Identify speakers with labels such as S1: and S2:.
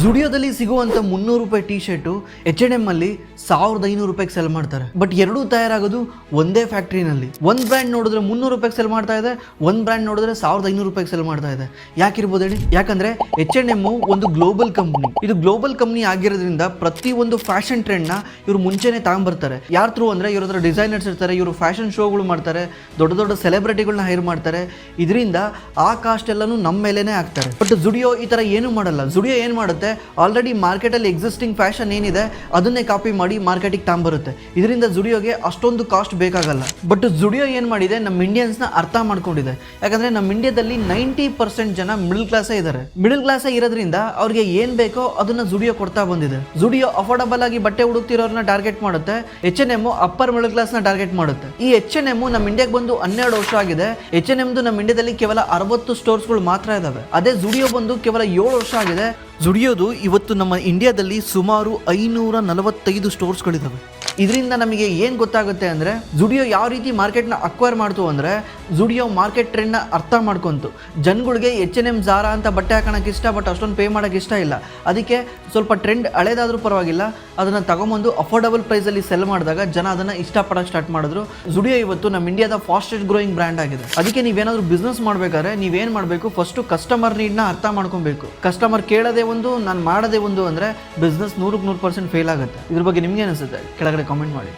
S1: ಜುಡಿಯೋದಲ್ಲಿ ಸಿಗುವಂತ ಮುನ್ನೂರು ರೂಪಾಯಿ T shirt H N M ಅಲ್ಲಿ ಸಾವಿರದ ಐನೂರು ರೂಪಾಯಿಗೆ ಸೆಲ್ ಮಾಡ್ತಾರೆ. ಬಟ್ ಎರಡೂ ತಯಾರಾಗೋದು ಒಂದೇ ಫ್ಯಾಕ್ಟ್ರಿನಲ್ಲಿ ಒಂದ್ ಬ್ರ್ಯಾಂಡ್ ನೋಡಿದ್ರೆ ಮುನ್ನೂರು ರೂಪಾಯಿಗೆ ಸೆಲ್ ಮಾಡ್ತಾ ಇದೆ, ಒಂದ್ ಬ್ರ್ಯಾಂಡ್ ನೋಡಿದ್ರೆ ಸಾವಿರದ ಐನೂರು ರೂಪಾಯಿಗೆ ಸೆಲ್ ಮಾಡ್ತಾ ಇದೆ. ಯಾಕಿರ್ಬೋದು ಹೇಳಿ? ಯಾಕಂದ್ರೆ ಎಚ್ ಎನ್ ಎಂ ಒಂದು ಗ್ಲೋಬಲ್ ಕಂಪ್ನಿ ಇದು ಗ್ಲೋಬಲ್ ಕಂಪ್ನಿ ಆಗಿರೋದ್ರಿಂದ ಪ್ರತಿ ಒಂದು ಫ್ಯಾಷನ್ನ ಇವರು ಮುಂಚೆನೆ ತಗೊಂಡ್ಬರ್ತಾರೆ ಯಾರ ಥ್ರೂ ಅಂದ್ರೆ ಇವ್ರ ಹತ್ರ ಡಿಸೈನರ್ಸ್ ಇರ್ತಾರೆ, ಇವರು ಫ್ಯಾಷನ್ ಶೋಗಳು ಮಾಡ್ತಾರೆ, ದೊಡ್ಡ ದೊಡ್ಡ ಸೆಲೆಬ್ರಿಟಿಗಳನ್ನ ಹೈರ್ ಮಾಡ್ತಾರೆ. ಇದರಿಂದ ಆ ಕಾಸ್ಟ್ ಎಲ್ಲಾನು ನಮ್ಮ ಮೇಲೆನೆ ಹಾಕ್ತಾರೆ. ಬಟ್ ಜುಡಿಯೋ ಈ ತರ ಏನು ಮಾಡಲ್ಲ. ಜುಡಿಯೋ ಏನು ಮಾಡುತ್ತೆ? ಆಲ್ರೆಡಿ ಮಾರ್ಕೆಟಲ್ಲಿ ಎಕ್ಸಿಸ್ಟಿಂಗ್ ಫ್ಯಾಷನ್ ಏನಿದೆ, ಅದನ್ನೇ ಕಾಪಿ ಮಾಡಿ ಮಾರ್ಕೆಟಿಗೆ ತಾಂಬರುತ್ತೆ ಇದರಿಂದ ಜುಡಿಯೋಗೆ ಅಷ್ಟೊಂದು ಕಾಸ್ಟ್ ಬೇಕಾಗಲ್ಲ. ಬಟ್ ಜುಡಿಯೋ ಏನು ಮಾಡಿದೆ, ನಮ್ಮ ಇಂಡಿಯನ್ಸ್ನ ಅರ್ಥ ಮಾಡ್ಕೊಂಡಿದೆ. ಯಾಕಂದರೆ ನಮ್ಮ ಇಂಡಿಯಾದಲ್ಲಿ ನೈಂಟಿ ಪರ್ಸೆಂಟ್ ಜನ ಮಿಡಲ್ ಕ್ಲಾಸೇ ಇದ್ದಾರೆ ಮಿಡಲ್ ಕ್ಲಾಸೇ ಇರೋದ್ರಿಂದ ಅವ್ರಿಗೆ ಏನು ಬೇಕೋ ಅದನ್ನ ಜುಡಿಯೋ ಕೊಡ್ತಾ ಬಂದಿದೆ. ಜುಡಿಯೋ ಅಫೋರ್ಡಬಲ್ ಆಗಿ ಬಟ್ಟೆ ಹುಡುಕ್ತಿರೋರನ್ನ ಟಾರ್ಗೆಟ್ ಮಾಡುತ್ತೆ H N M upper middle ಕ್ಲಾಸ್ನ ಟಾರ್ಗೆಟ್ ಮಾಡುತ್ತೆ. ಈ ಎಚ್ ಎನ್ ಎಂ ನಮ್ಮ ಇಂಡಿಯಾಗೆ ಬಂದು ಹನ್ನೆರಡು ವರ್ಷ ಆಗಿದೆ. ಎಚ್ ಎನ್ ಎಮ್ದು ನಮ್ಮ ಇಂಡಿಯಾದಲ್ಲಿ ಕೇವಲ ಅರವತ್ತು ಸ್ಟೋರ್ಸ್ಗಳು ಮಾತ್ರ ಇದ್ದಾವೆ ಅದೇ ಜುಡಿಯೋ ಬಂದು ಕೇವಲ ಏಳು ವರ್ಷ ಆಗಿದೆ. ಜುಡಿಯೋದು ಇವತ್ತು ನಮ್ಮ ಇಂಡಿಯಾದಲ್ಲಿ ಸುಮಾರು ಐನೂರ ನಲವತ್ತೈದು ಸ್ಟೋರ್ಸ್ಗಳಿದ್ದಾವೆ ಇದರಿಂದ ನಮಗೆ ಏನು ಗೊತ್ತಾಗುತ್ತೆ ಅಂದರೆ ಜುಡಿಯೋ ಯಾವ ರೀತಿ ಮಾರ್ಕೆಟ್ನ ಅಕ್ವೈರ್ ಮಾಡ್ತು ಅಂದರೆ ಜುಡಿಯೋ ಮಾರ್ಕೆಟ್ ಟ್ರೆಂಡ್ನ ಅರ್ಥ ಮಾಡ್ಕೊಂತು. ಜನಗಳಿಗೆ ಎಚ್ ಎನ್ ಎಂ ಜಾರಾ ಅಂತ ಬಟ್ಟೆ ಹಾಕೋಣಕ್ಕೆ ಇಷ್ಟ ಬಟ್ ಅಷ್ಟೊಂದು ಪೇ ಮಾಡೋಕ್ಕೆ ಇಷ್ಟ ಇಲ್ಲ. ಅದಕ್ಕೆ ಸ್ವಲ್ಪ ಟ್ರೆಂಡ್ ಹಳೇದಾದರೂ ಪರವಾಗಿಲ್ಲ. ಅದನ್ನು ತಗೊಂಬಂದು ಅಫೋರ್ಡಬಲ್ ಪ್ರೈಸಲ್ಲಿ ಸೆಲ್ ಮಾಡಿದಾಗ ಜನ ಅದನ್ನು ಇಷ್ಟಪಡೋಕ್ಕೆ ಸ್ಟಾರ್ಟ್ ಮಾಡಿದ್ರು. ಜುಡಿಯೋ ಇವತ್ತು ನಮ್ಮ ಇಂಡಿಯಾದ ಫಾಸ್ಟೆಸ್ಟ್ ಗ್ರೋಯಿಂಗ್ ಬ್ರ್ಯಾಂಡ್ ಆಗಿದೆ. ಅದಕ್ಕೆ ನೀವೇನಾದರೂ ಬಿಸ್ನೆಸ್ ಮಾಡಬೇಕಾದ್ರೆ ನೀವೇನು ಮಾಡಬೇಕು? ಫಸ್ಟು ಕಸ್ಟಮರ್ ನೀಡ್ನ ಅರ್ಥ ಮಾಡ್ಕೊಬೇಕು. ಕಸ್ಟಮರ್ ಕೇಳೋದೇ ಒಂದು, ನಾನು ಮಾಡೋದೇ ಒಂದು ಅಂದರೆ ಬಿಸ್ನೆಸ್ ನೂರಕ್ಕೆ ನೂರು ಪರ್ಸೆಂಟ್ ಫೇಲ್ ಆಗುತ್ತೆ. ಇದ್ರ ಬಗ್ಗೆ ನಿಮಗೆ ಅನಿಸುತ್ತೆ? ಕೆಳಗಡೆ ಕಾಮೆಂಟ್ ಮಾಡಿ.